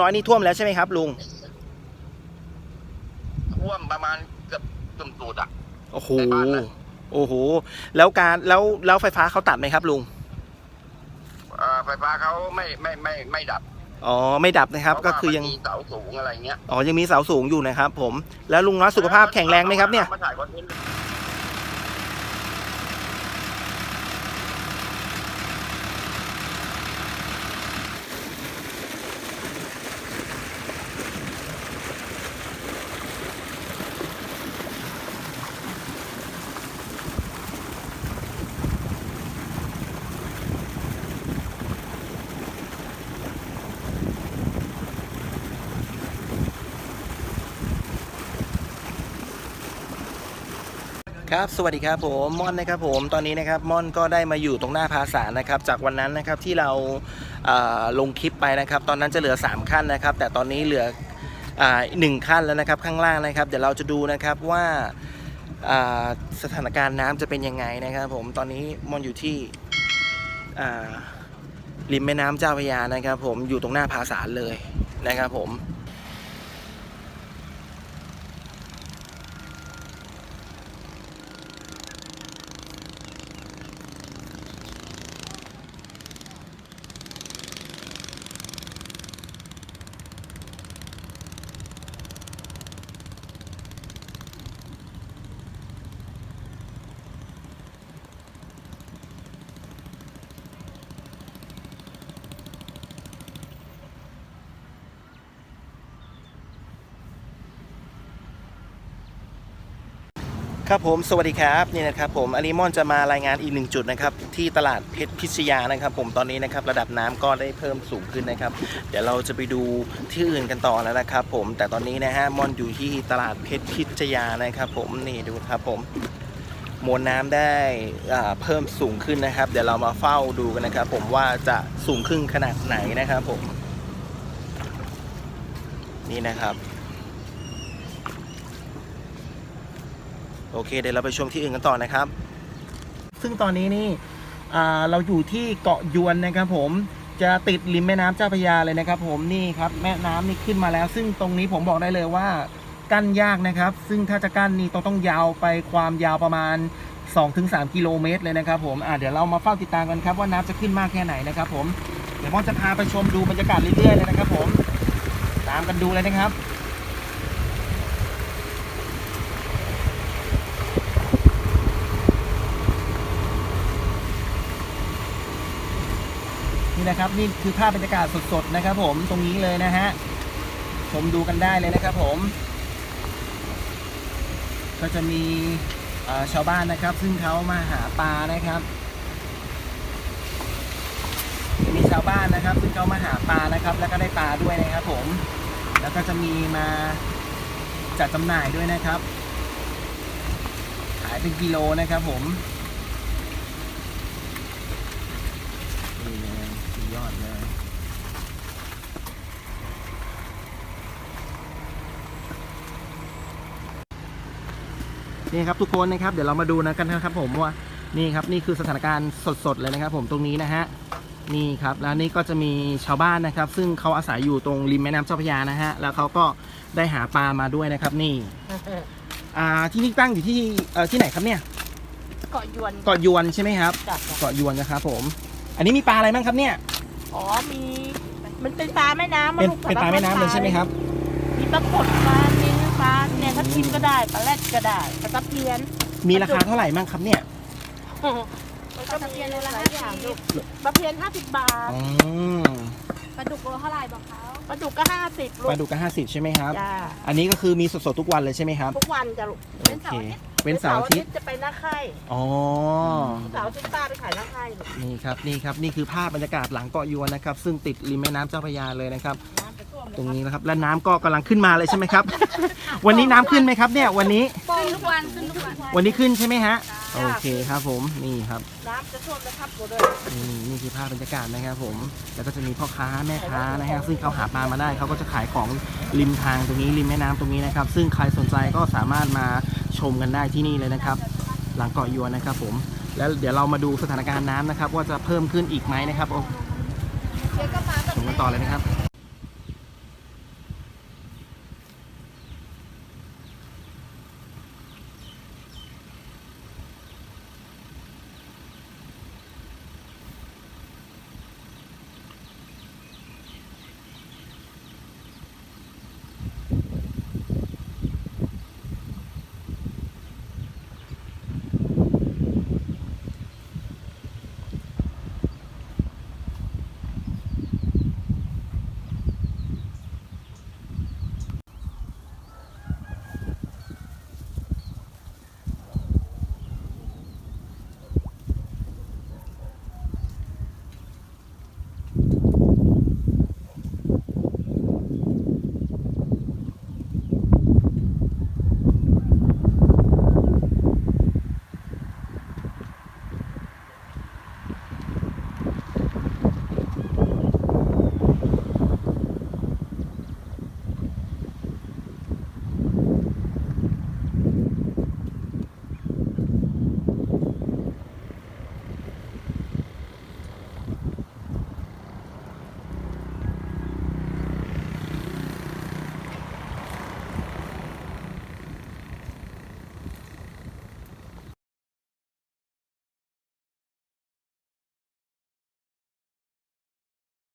น้อยนี่ท่วมแล้วใช่ไหมครับ ลุงท่วมประมาณเกือบตุ่มตูดอะโอ้โหในบ้านนะโอ้โหแล้วการแล้วแล้วไฟฟ้าเขาตัดไหมครับลุงเอ่อไฟฟ้าเขาไม่ไม่ไม่ไม่ดับอ๋อไม่ดับนะครับเพก็ราะว่าคือยังมันมีเสาสูงอะไรเงี้ยอ๋อยังมีเสาสูงอยู่นะครับ ผมแล้วลุงน้อยสุขภาพแข็งแรงไหมครับเนี่ย ครับสวัสดีครับผมม่อนนะครับผมตอนนี้นะครับม่อนก็ได้มาอยู่ตรงหน้าภาษานะครับจากวันนั้นนะครับที่เราอ่าลงคลิปไปนะครับ ตอนนั้นจะเหลือ 3 ขั้นนะครับ แต่ตอนนี้เหลืออหนึ่งขั้นแล้วนะครับข้างล่างนะครับ เดี๋ยวเราจะดูนะครับว่าาสถานการณ์น้ำจะเป็นยังไงนะครับ ผมตอนนี้ม่อนอยู่ที่ริมแม่น้ำเจ้าพระยานะครับ ผมอยู่ตรงหน้าภาษาเลยนะครับผม ครับผมสวัสดีครับนี่นะครับผมอาริมอนจะมารายงานอีกหนึ่งจุดนะครับที่ตลาดเพชรพิชยานะครับผมตอนนี้นะครับระดับน้ำก็ได้เพิ่มสูงขึ้นนะครับ เดี๋ยวเราจะไปดูที่อื่นกันต่อแล้วนะครับ ผมแต่ตอนนี้นะฮะมอนอยู่ที่ตลาดเพชรพิชยานะครับ ผมนี่ดูครับผมมวลน้ำได้เพิ่มสูงขึ้นนะครับ เดี๋ยวเรามาเฝ้าดูกันนะครับ ผมว่าจะสูงขึ้นขนาดไหนนะครับผมนี่นะครับ โอเคเดี๋ยวเราไปชมที่อื่นกันต่อนะครับ ซึ่งตอนนี้นี่เราอยู่ที่เกาะยวนนะครับผมจะติดริมแม่น้ำเจ้าพระยาเลยนะครับ ผมนี่ครับแม่น้ำนี่ขึ้นมาแล้ว ซึ่งตรงนี้ผมบอกได้เลยว่ากั้นยากนะครับ ซึ่งถ้าจะกั้นนี่ต้องต้องยาวไปความยาวประมาณ 2-3 กิโลเมตรเลยนะครับ ผมอ่าเดี๋ยวเรามาเฝ้าติดตามกันครับว่าน้ำจะขึ้นมากแค่ไหนนะครับ ผมเดี๋ยวมอจะพาไปชมดูบรรยากาศเรื่อยๆเลยนะครับ ผม ตามกันดูเลยนะครับ นี่นะครับ นี่คือภาพบรรยากาศสดๆนะครับ ผมตรงนี้เลยนะฮะชมดูกันได้เลยนะครับ ผม ก็จะมีชาวบ้านนะครับ ซึ่งเขามาหาปลานะครับจะมีชาวบ้านนะครับ ซึ่งเขามาหาปลานะครับ แล้วก็ได้ปลาด้วยนะครับ ผม แล้วก็จะมีมาจัดจำหน่ายด้วยนะครับ ขายเป็นกิโลนะครับ ผม นี่เลยสุ ดยอดเลยนี่ครับทุกคนนะครับเดี๋ยวเรามาดูนะกันนะครับ ผมว่านี่ครับนี่คือสถานการณ์สดๆเลยนะครับ ผมตรงนี้นะฮะนี่ครับแล้วนี่ก็จะมีชาวบ้านนะครับ ซึ่งเขาอาศัยอยู่ตรงริมแม่น้ำเจ้าพระยานะฮะแล้วเขาก็ได้หาปลามาด้วยนะครับ นี่อ่าที่นี่ตั้งอยู่ที่เอ่อที่ไหนครับเนี่ยเกาะยวนเกาะยวนใช่ไหมครับจ้ะเกาะยวนนะครับผม อันนี้มีปลาอะไรบ้างครับเนี่ย อ๋อมี มันเป็นปลาแม่น้ำเป็นลูกเป็นปลาแม่น้ำเลยใช่ไหมครับ มีปลากดปลาเนื้อปลาเนี่ยทับทิมก็ได้ปลาแรดก็ได้ปลาตะเพียนมีราคาเท่าไหร่บ้างครับเนี่ยมันก็มีหลายอย่างลูกปลาเพียนห้าสิบบาทอืมปลาดุกโลเท่าไหร่บอกเขาปลาดุกก็ห้าสิบลูปลากดุกก็ห้าสิบใช่ไหมครับ จ้าอันนี้ก็คือมีสดๆทุกวันเลยใช่ไหมครับ ทุกวันจะลูก โอเค เว้นเสาร์อาทิตย์ จะไปหน้าค่ายอ๋อเสาร์อาทิตย์ป้าไปขายหน้าค่ายลูกนี่ครับนี่ครับนี่คือภาพบรรยากาศหลังเกาะยวนนะครับ ซึ่งติดริมแม่น้ำเจ้าพระยาเลยนะครับ น้ำจะท่วมเลยตรงนี้นะครับและน้ำก็กำลังขึ้นมาเลยใช่ไหมครับ วันนี้น้ำขึ้นไหมครับเนี่ยวันนี้ ขึ้นทุกวันขึ้นทุกวันวันนี้ขึ้นใช่ไหมฮะ โอเคครับผมนี่ครับน้ำจะท่วมนะครับตัวเดิมนี่นี่คือภาพบรรยากาศนะครับผมแล้วก็จะมีพ่อค้าแม่ค้านะฮะซึ่งเขาหาปลามาได้เขาก็จะขายของริมทางตรงนี้ริมแม่น้ำตรงนี้นะครับ ซึ่งใครสนใจก็สามารถมาชมกันได้ที่นี่เลยนะครับ หลังเกาะยวนนะครับ ผม แล้วเดี๋ยวเรามาดูสถานการณ์น้ำนะครับ ว่าจะเพิ่มขึ้นอีกไหมนะครับโอ้เดี๋ยวก็มาแบบชมกันต่อเลยนะครับ